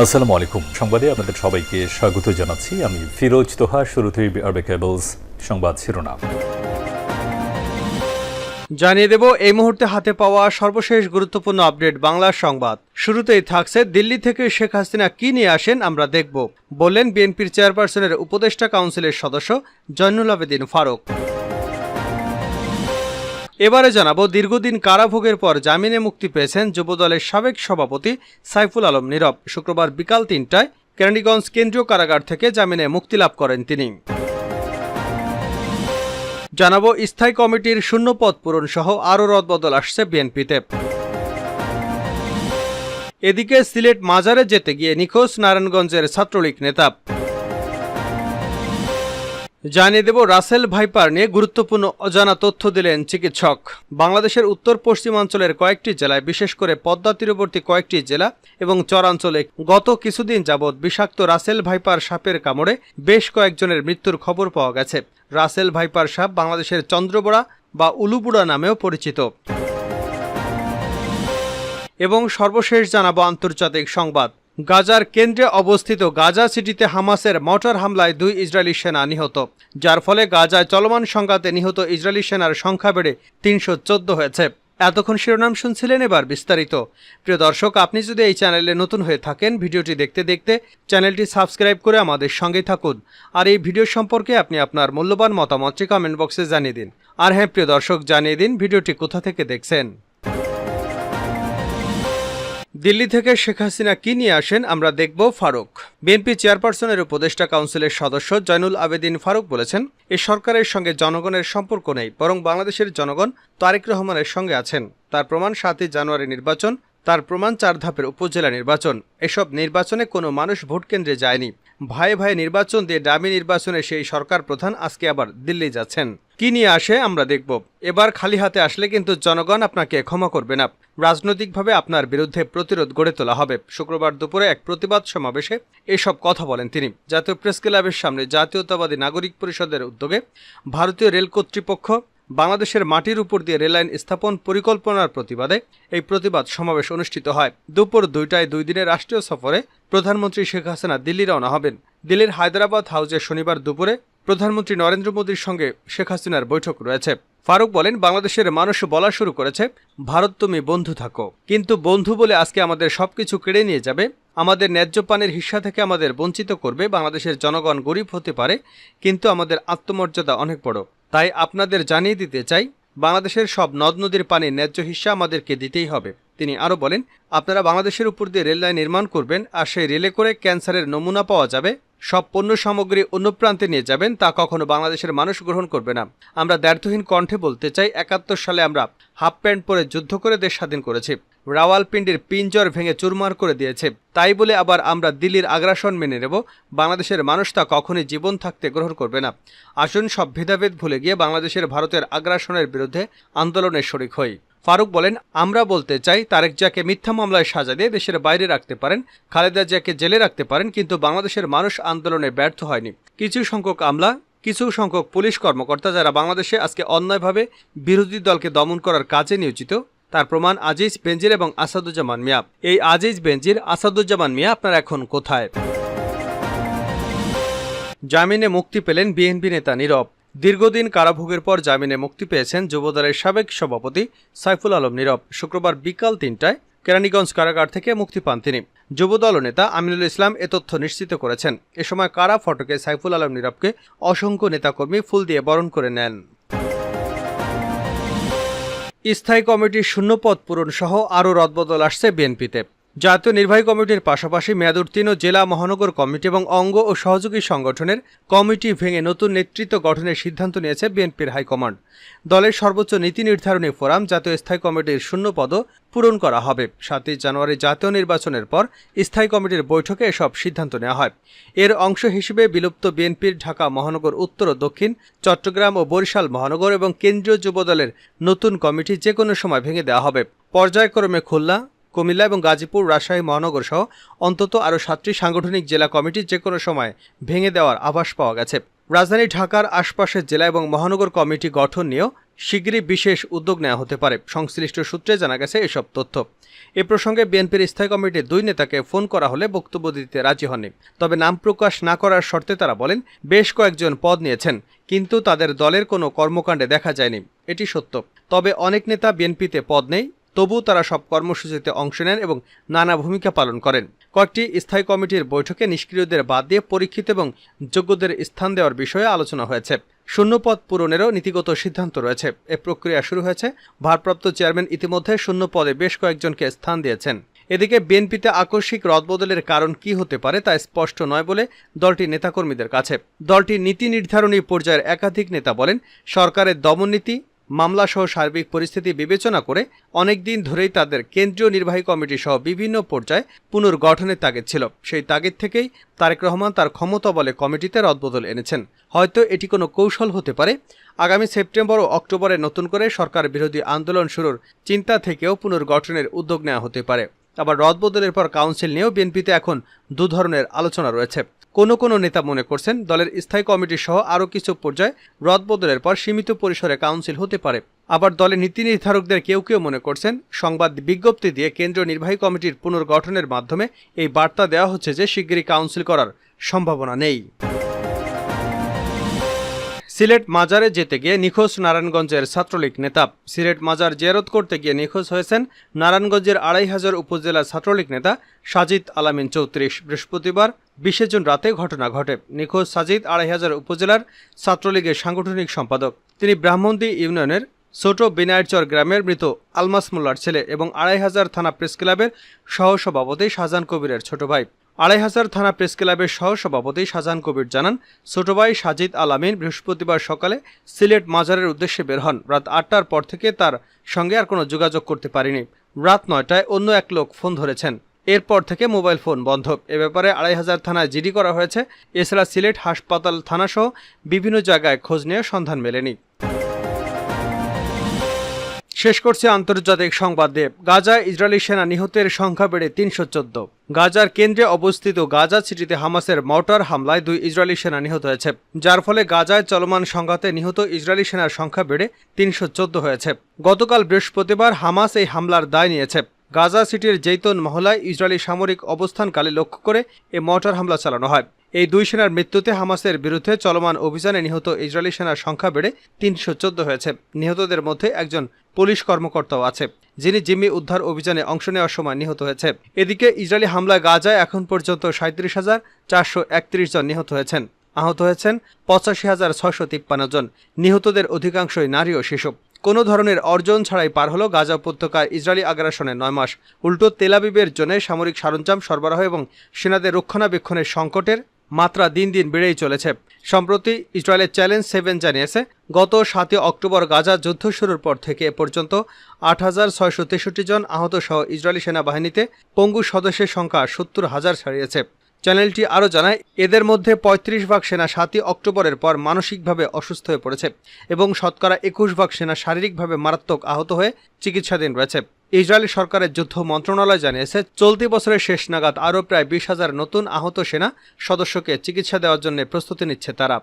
আসসালামু আলাইকুম। সংবাদে আপনাদের সবাইকে স্বাগত জানাচ্ছি। আমি ফিরোজ তোহা, শুরুতেই আরবে কেবলস সংবাদ শিরোনাম। জানিয়ে দেব, এই মুহূর্তে হাতে পাওয়া সর্বশেষ গুরুত্বপূর্ণ আপডেট বাংলা সংবাদ। শুরুতেই থাকছে, দিল্লি থেকে শেখ হাসিনা কি নিয়ে আসেন আমরা দেখব। বললেন বিএনপির চেয়ারপারসনের উপদেষ্টা কাউন্সিলের সদস্য জয়নুল আবেদিন ফারুক। এবারে জানাব, দীর্ঘদিন কারাভোগের পর জামিনে মুক্তি পেয়েছেন যুবদলের সাবেক সভাপতি সাইফুল আলম নীরব। শুক্রবার বিকাল তিনটায় কেরানীগঞ্জ কেন্দ্রীয় কারাগার থেকে জামিনে মুক্তি লাভ করেন তিনি। জানাব, স্থায়ী কমিটির শূন্যপদ পূরণ সহ আরও রদবদল আসছে বিএনপিতে। এদিকে সিলেট মাজারে যেতে গিয়ে নিখোঁজ নারায়ণগঞ্জের ছাত্রলীগ নেতা। জানিয়ে দেব, রাসেল ভাইপার নিয়ে গুরুত্বপূর্ণ অজানা তথ্য দিলেন চিকিৎসক। বাংলাদেশের উত্তর পশ্চিমাঞ্চলের কয়েকটি জেলায়, বিশেষ করে পদ্মা তীরবর্তী কয়েকটি জেলা এবং চরাঞ্চলে গত কিছুদিন যাবৎ বিষাক্ত রাসেল ভাইপার সাপের কামড়ে বেশ কয়েকজনের মৃত্যুর খবর পাওয়া গেছে। রাসেল ভাইপার সাপ বাংলাদেশের চন্দ্রবোড়া বা উলুবুড়া নামেও পরিচিত। এবং সর্বশেষ জানাব আন্তর্জাতিক সংবাদ। গাজার কেন্দ্রে অবস্থিত গাজা সিটিতে হামাসের মটর হামলায় দুই ইসরায়েলি সেনা নিহত। যার ফলে গাজায় চলমান সংঘাতে নিহত ইসরায়েলি সেনার সংখ্যা বেড়ে তিনশো চোদ্দ হয়েছে। এতক্ষণ শিরোনাম শুনছিলেন এবার বিস্তারিত। প্রিয় দর্শক, আপনি যদি এই চ্যানেলে নতুন হয়ে থাকেন, ভিডিওটি দেখতে দেখতে চ্যানেলটি সাবস্ক্রাইব করে আমাদের সঙ্গে থাকুন। আর এই ভিডিও সম্পর্কে আপনি আপনার মূল্যবান মতামতটি কমেন্ট বক্সে জানিয়ে দিন। আর হ্যাঁ প্রিয় দর্শক, জানিয়ে দিন ভিডিওটি কোথা থেকে দেখছেন। দিল্লি থেকে শেখ হাসিনা কি নিয়ে আসেন আমরা দেখব ফারুক। বিএনপি চেয়ারপারসনের উপদেষ্টা কাউন্সিলের সদস্য জয়নুল আবেদিন ফারুক বলেছেন, এ সরকারের সঙ্গে জনগণের সম্পর্ক নেই, বরং বাংলাদেশের জনগণ তারেক রহমানের সঙ্গে আছেন। তার প্রমাণ সাতই জানুয়ারি নির্বাচন, তার প্রমাণ চার ধাপের উপজেলা নির্বাচন। এসব নির্বাচনে কোনো মানুষ ভোট কেন্দ্রে যায়নি। ভাই ভাই নির্বাচন দিয়ে ডামি নির্বাচনে সেই সরকার প্রধান আজকে আবার দিল্লি যাচ্ছেন। কি নিয়ে আসে আমরা দেখব। এবার খালি হাতে আসলে কিন্তু জনগণ আপনাকে ক্ষমা করবে না। রাজনৈতিকভাবে আপনার বিরুদ্ধে প্রতিরোধ গড়ে তোলা হবে। শুক্রবার দুপুরে এক প্রতিবাদ সমাবেশে এসব কথা বলেন তিনি। জাতীয় প্রেস ক্লাবের সামনে জাতীয়তাবাদী নাগরিক পরিষদের উদ্যোগে ভারতীয় রেল কর্তৃপক্ষ বাংলাদেশের মাটির উপর দিয়ে রেললাইন স্থাপন পরিকল্পনার প্রতিবাদে এই প্রতিবাদ সমাবেশ অনুষ্ঠিত হয়। দুপুর দুইটায় দুই দিনের রাষ্ট্রীয় সফরে প্রধানমন্ত্রী শেখ হাসিনা দিল্লি রওনা হবেন। দিল্লির হায়দ্রাবাদ হাউসে শনিবার দুপুরে প্রধানমন্ত্রী নরেন্দ্র মোদীর সঙ্গে শেখ হাসিনার বৈঠক রয়েছে। ফারুক বলেন, বাংলাদেশের মানুষ বলা শুরু করেছে, ভারত তুমি বন্ধু থাকো। কিন্তু বন্ধু বলে আজকে আমাদের সবকিছু কেড়ে নিয়ে যাবে, আমাদের ন্যায্য পানির হিস্সা থেকে আমাদের বঞ্চিত করবে, বাংলাদেশের জনগণ গরিব হতে পারে, কিন্তু আমাদের আত্মমর্যাদা অনেক বড়। তাই আপনাদের জানিয়ে দিতে চাই, বাংলাদেশের সব নদ নদীর পানির ন্যায্য হিস্সা আমাদেরকে দিতেই হবে। তিনি আরও বলেন, আপনারা বাংলাদেশের উপর দিয়ে রেল লাইন নির্মাণ করবেন, আর সেই রেলে করে ক্যান্সারের নমুনা পাওয়া যাবে সব পণ্য সামগ্রী অন্য প্রান্তে নিয়ে যাবেন, তা কখনো বাংলাদেশের মানুষ গ্রহণ করবে না। আমরা দ্ব্যর্থহীন কণ্ঠে বলতে চাই, একাত্তর সালে আমরা হাফ প্যান্ট পরে যুদ্ধ করে দেশ স্বাধীন করেছি। রাওয়ালপিন্ডির পিঞ্জর ভেঙে চুরমার করে দিয়েছে। তাই বলে আবার আমরা দিল্লির আগ্রাসন মেনে নেব। বাংলাদেশের মানুষ তা কখনই জীবন থাকতে গ্রহণ করবে না। আসুন সব ভেদাভেদ ভুলে গিয়ে বাংলাদেশের ভারতের আগ্রাসনের বিরুদ্ধে আন্দোলনের শরিক হই। ফারুক বলেন, আমরা বলতে চাই, তারেক জিয়াকে মিথ্যা মামলায় সাজা দিয়ে দেশের বাইরে রাখতে পারেন, খালেদা জিয়াকে জেলে রাখতে পারেন, কিন্তু বাংলাদেশের মানুষ আন্দোলনে ব্যর্থ হয়নি। কিছু সংখ্যক আমলা, কিছু সংখ্যক পুলিশ কর্মকর্তা যারা বাংলাদেশে আজকে অন্যায়ভাবে বিরোধী দলকে দমন করার কাজে নিয়োজিত, তার প্রমাণ আজিজ বেঞ্জির এবং আসাদুজ্জামান মিয়া। এই আজিজ বেঞ্জির, আসাদুজ্জামান মিয়া আপনার এখন কোথায়? জামিনে মুক্তি পেলেন বিএনপি নেতা নীরব। দীর্ঘদিন কারাভোগের পর জামিনে মুক্তি পেয়েছেন যুবদলের সাবেক সভাপতি সাইফুল আলম নীরব। শুক্রবার বিকাল তিনটায় কেরানীগঞ্জ কারাগার থেকে মুক্তি পান তিনি। যুবদল নেতা আমিনুল ইসলাম এ তথ্য নিশ্চিত করেছেন। এ সময় কারা ফটকে সাইফুল আলম নীরবকে অসংখ্য নেতাকর্মী ফুল দিয়ে বরণ করে নেন। স্থায়ী কমিটির শূন্যপদ পূরণ সহ আরও রদবদল আসছে বিএনপিতে। জাতীয় নির্বাহী কমিটির পাশাপাশি মেয়াদোত্তীর্ণ জেলা মহানগর কমিটি এবং অঙ্গ ও সহযোগী সংগঠনের কমিটি ভেঙে নতুন নেতৃত্ব গঠনের সিদ্ধান্ত নিয়েছে বিএনপির হাইকমান্ড। দলের সর্বোচ্চ নীতি নির্ধারণী ফোরাম জাতীয় স্থায়ী কমিটির শূন্য পদও পূরণ করা হবে। সাতই জানুয়ারি জাতীয় নির্বাচনের পর স্থায়ী কমিটির বৈঠকে এসব সিদ্ধান্ত নেওয়া হয়। এর অংশ হিসেবে বিলুপ্ত বিএনপির ঢাকা মহানগর উত্তর ও দক্ষিণ, চট্টগ্রাম ও বরিশাল মহানগর এবং কেন্দ্রীয় যুবদলের নতুন কমিটি যে কোনো সময় ভেঙে দেওয়া হবে। পর্যায়ক্রমে খুলনা কুমিল্লা এবং গাজীপুর, রাজশাহী, মহানগর সহ অন্তত আরও সাতটি সাংগঠনিক জেলা কমিটি যে কোনো সময় ভেঙে দেওয়ার আভাস পাওয়া গেছে। রাজধানী ঢাকার আশপাশের জেলা এবং মহানগর কমিটি গঠন নিয়েও শিগগিরই বিশেষ উদ্যোগ নেওয়া হতে পারে। সংশ্লিষ্ট সূত্রে জানা গেছে এসব তথ্য। এ প্রসঙ্গে বিএনপির স্থায়ী কমিটির দুই নেতাকে ফোন করা হলে বক্তব্য দিতে রাজি হননি। তবে নাম প্রকাশ না করার শর্তে তারা বলেন, বেশ কয়েকজন পদ নিয়েছেন, কিন্তু তাদের দলের কোনো কর্মকাণ্ডে দেখা যায়নি। এটি সত্য। তবে অনেক নেতা বিএনপিতে পদ নেই তবু তারা সব কর্মসূচিতে অংশ নেন এবং নানা ভূমিকা পালন করেন। কয়েকটি স্থায়ী কমিটির বৈঠকে নিষ্ক্রিয়দের বাদ দিয়ে পরীক্ষিত এবং যোগ্যদের স্থান দেওয়ার বিষয়ে আলোচনা হয়েছে। শূন্যপদ পূরণেরও নীতিগত সিদ্ধান্ত রয়েছে। এ প্রক্রিয়া শুরু হয়েছে। ভারপ্রাপ্ত চেয়ারম্যান ইতিমধ্যে শূন্য পদে বেশ কয়েকজনকে স্থান দিয়েছেন। এদিকে বিএনপিতে আকস্মিক রদবদলের কারণ কি হতে পারে তা স্পষ্ট নয় বলে দলটির নেতাকর্মীদের কাছে। দলটির নীতি নির্ধারণী পর্যায়ের একাধিক নেতা বলেন, সরকারের দমননীতি মামলাসহ সার্বিক পরিস্থিতি বিবেচনা করে অনেক দিন ধরেই তাদের কেন্দ্রীয় নির্বাহী কমিটি সহ বিভিন্ন পর্যায়ে পুনর্গঠনের তাগিদ ছিল। সেই তাগিদ থেকেই তারেক রহমান তার ক্ষমতা বলে কমিটিতে রদবদল এনেছেন। হয়তো এটি কোনো কৌশল হতে পারে। আগামী সেপ্টেম্বর ও অক্টোবরে নতুন করে সরকার বিরোধী আন্দোলন শুরুর চিন্তা থেকেও পুনর্গঠনের উদ্যোগ নেওয়া হতে পারে। আবার রদবদলের পর কাউন্সিল নিয়েও বিএনপিতে এখন দু ধরনের আলোচনা রয়েছে। কোনো কোনো নেতা মনে করছেন দলের স্থায়ী কমিটি সহ আরও কিছু পর্যায়ে রদবদলের পর সীমিত পরিসরে কাউন্সিল হতে পারে। আবার দলের নীতি নির্ধারকদের কেউ কেউ মনে করছেন সংবাদ বিজ্ঞপ্তি দিয়ে কেন্দ্রীয় নির্বাহী কমিটির পুনর্গঠনের মাধ্যমে এই বার্তা দেওয়া হচ্ছে যে শিগগিরই কাউন্সিল করার সম্ভাবনা নেই। সিলেট মাজারে যেতে গিয়ে নিখোঁজ নারায়ণগঞ্জের ছাত্রলীগ নেতা। সিলেট মাজার জিয়ারত করতে গিয়ে নিখোঁজ হয়েছেন নারায়ণগঞ্জের আড়াই হাজার উপজেলা ছাত্রলীগ নেতা সাজিদ আলামিন চৌত্রিশ। বৃহস্পতিবার বিশে জুন রাতে ঘটনা ঘটে। নিখোঁজ সাজিদ আড়াই হাজার উপজেলার ছাত্রলীগের সাংগঠনিক সম্পাদক। তিনি ব্রাহ্মণদী ইউনিয়নের ছোট বিনায়রচর গ্রামের মৃত আলমাস মোল্লার ছেলে এবং আড়াই হাজার থানা প্রেস ক্লাবের সহসভাপতি শাহজাহান কবিরের ছোট ভাই। আড়াই হাজার থানা প্রেস ক্লাবের সহসভাপতি শাহজাহান কবির জানান, ছোট ভাই সাজিদ আলামিন বৃহস্পতিবার সকালে সিলেট মাজারের উদ্দেশ্যে বের হন। রাত আটটার পর থেকে তার সঙ্গে আর কোনো যোগাযোগ করতে পারিনি। রাত নয়টায় অন্য এক লোক ফোন ধরেছেন। এরপর থেকে মোবাইল ফোন বন্ধ। এ ব্যাপারে আড়াই হাজার থানায় জিডি করা হয়েছে। এছাড়া সিলেট হাসপাতাল থানাসহ বিভিন্ন জায়গায় খোঁজ নিয়ে সন্ধান মেলেনি। শেষ করছে আন্তর্জাতিক সংবাদ দেব। গাজায় ইসরায়েলি সেনা নিহতের সংখ্যা বেড়ে তিনশো চোদ্দ। গাজার কেন্দ্রে অবস্থিত গাজা সিটিতে হামাসের মর্টার হামলায় দুই ইসরায়েলি সেনা নিহত হয়েছে, যার ফলে গাজায় চলমান সংঘাতে নিহত ইসরায়েলি সেনার সংখ্যা বেড়ে তিনশো চোদ্দ হয়েছে। গতকাল বৃহস্পতিবার হামাস এই হামলার দায় নিয়েছে। গাজা সিটির জৈতন মহলায় ইসরায়েলি সামরিক অবস্থানকালে লক্ষ্য করে এ মর্টার হামলা চালানো হয়। এই দুই সেনার মৃত্যুতে হামাসের বিরুদ্ধে চলমান অভিযানে নিহত ইসরায়েলি সেনার সংখ্যা বেড়ে তিনশো চোদ্দ হয়েছে। নিহতদের মধ্যে একজন পুলিশ কর্মকর্তাও আছে, যিনি জিম্মি উদ্ধার অভিযানে অংশ নেওয়ার সময় নিহত হয়েছে। এদিকে ইসরায়েলি হামলায় গাজায় এখন পর্যন্ত সাঁত্রিশ হাজার চারশো একত্রিশ জন নিহত হয়েছেন। আহত হয়েছেন পঁচাশি হাজার ছয়শো তিপ্পান্ন জন। নিহতদের অধিকাংশই নারী ও শিশু। কোনো ধরনের অর্জন ছাড়াই পার হলো গাজা উপত্যকার ইসরায়েলি আগ্রাসনের নয় মাস। উল্টো তেলাবিবের জন্য সামরিক সরঞ্জাম সরবরাহ এবং সেনাদের রক্ষণাবেক্ষণের সংকটের মাত্রা দিন দিন বেড়েই চলেছে। সম্প্রতি ইসরায়েলের চ্যালেঞ্জ সেভেন জানিয়েছে, গত সাতই অক্টোবর গাজা যুদ্ধ শুরুর পর থেকে এ পর্যন্ত আট হাজার ছয়শো তেষট্টি জন আহত সহ ইসরায়েলি সেনাবাহিনীতে পঙ্গু সদস্যের সংখ্যা সত্তর হাজার ছাড়িয়েছে। চ্যানেলটি আরও জানায়, এদের মধ্যে পঁয়ত্রিশ ভাগ সেনা সাতই অক্টোবরের পর মানসিকভাবে অসুস্থ হয়ে পড়েছে এবং শতকরা একুশ ভাগ সেনা শারীরিকভাবে মারাত্মক আহত হয়ে চিকিৎসাধীন রয়েছে। ইসরায়েলি সরকারের যুদ্ধ মন্ত্রণালয় জানিয়েছে, চলতি বছরের শেষ নাগাদ আরও প্রায় বিশ হাজার নতুন আহত সেনা সদস্যকে চিকিৎসা দেওয়ার জন্য প্রস্তুতি নিচ্ছে তারা।